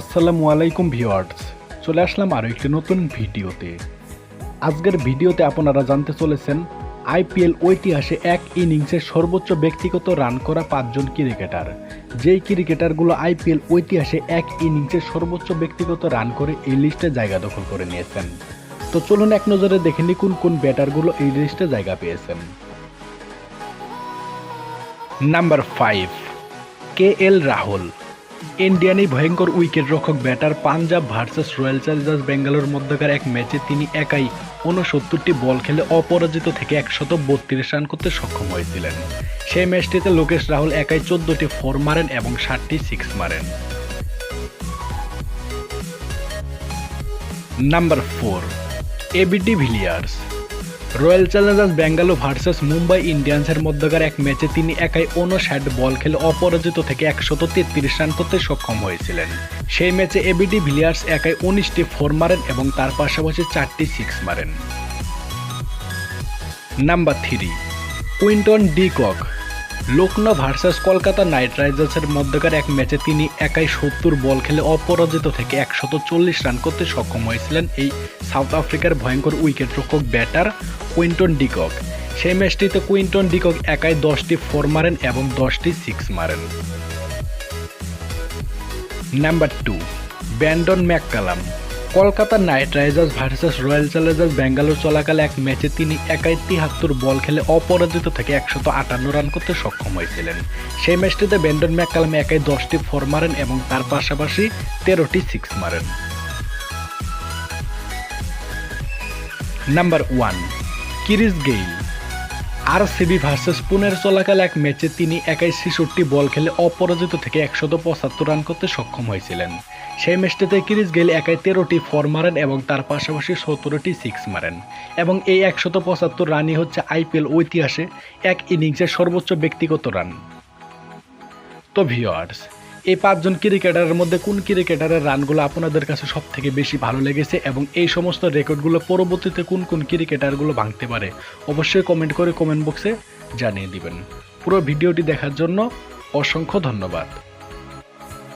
আসসালামু আলাইকুম ভিউয়ার্স, চলে আসলাম আরও একটি নতুন ভিডিওতে। আজকের ভিডিওতে আপনারা জানতে চলেছেন আইপিএল ঐতিহাসে এক ইনিংসে সর্বোচ্চ ব্যক্তিগত রান করা পাঁচজন ক্রিকেটার। যেই ক্রিকেটারগুলো আইপিএল ঐতিহাসে এক ইনিংসে সর্বোচ্চ ব্যক্তিগত রান করে এই লিস্টে জায়গা দখল করে নিয়েছেন। তো চলুন এক নজরে দেখে নিই কোন কোন ব্যাটারগুলো এই লিস্টে জায়গা পেয়েছেন। Number five, K L Rahul. Indian এই ভয়ঙ্কর উইকেট রক্ষক batter Punjab versus Royal Challengers Bangalore মধ্যকার এক ম্যাচে তিনি একাই ঊনসত্তরটি বল খেলে অপরাজিত থেকে একশত বত্রিশ রান করতে সক্ষম হয়েছিলেন। সেই ম্যাচটিতে লোকেশ রাহুল একাই চোদ্দটি ফোর মারেন এবং ষাটটি সিক্স মারেন। Number four, AB de Villiers. Royal Challengers Bangalore versus Mumbai ইন্ডিয়ান্সের মধ্যকার এক ম্যাচে তিনি একাই অনষাট বল খেলে অপরাজিত থেকে একশত তেত্রিশ রান করতে সক্ষম হয়েছিলেন। সেই ম্যাচে এবিডি ভিলিয়ার্স একাই উনিশটি ফোর মারেন এবং তার পাশাপাশি চারটি সিক্স মারেন। Number three Quinton de Kock. Lucknow versus Kolkata Knight রাইডার্সের মধ্যকার এক ম্যাচে তিনি একাই সত্তর বল খেলে অপরাজিত থেকে একশত চল্লিশ রান করতে সক্ষম হয়েছিলেন এই সাউথ আফ্রিকার ভয়ঙ্কর উইকেট রক্ষক ব্যাটার কুইন্টন ডিকক। সেই ম্যাচটিতে কুইন্টন ডিকক একাই দশটি ফোর মারেন এবং দশটি সিক্স মারেন। Number two, Brendon McCullum. Kolkata Knight Riders versus Royal Challengers Bangalore চলাকালে এক ম্যাচে তিনি একাই তিহাত্তর বল খেলে অপরাজিত থেকে একশত আটান্ন রান করতে সক্ষম হয়েছিলেন। সেই ম্যাচটিতে ব্যান্ডন ম্যাককালাম একাই দশটি ফোর মারেন এবং তার পাশাপাশি তেরোটি সিক্স মারেন। Number one, Chris Gayle. R CB versus পুনের চলাকালে এক ম্যাচে তিনি একাই ছেষট্টি বল খেলে অপরাজিত থেকে একশত পঁচাত্তর রান করতে সক্ষম হয়েছিলেন। সেই ম্যাচটিতে কিরিস গেইল একাই তেরোটি ফোর মারেন এবং তার পাশাপাশি সতেরোটি সিক্স মারেন। এবং এই একশত পঁচাত্তর রানই হচ্ছে আইপিএল ঐতিহাসে এক ইনিংসের সর্বোচ্চ ব্যক্তিগত রান তো ভিওয়ার্স এই পাঁচজন ক্রিকেটারের মধ্যে কোন ক্রিকেটারের রানগুলো আপনাদের কাছে সব থেকে বেশি ভালো লেগেছে এবং এই সমস্ত রেকর্ডগুলো পরবর্তীতে কোন কোন ক্রিকেটারগুলো ভাঙতে পারে? অবশ্যই কমেন্ট করে কমেন্ট বক্সে জানিয়ে দিবেন। পুরো ভিডিওটি দেখার জন্য অসংখ্য ধন্যবাদ।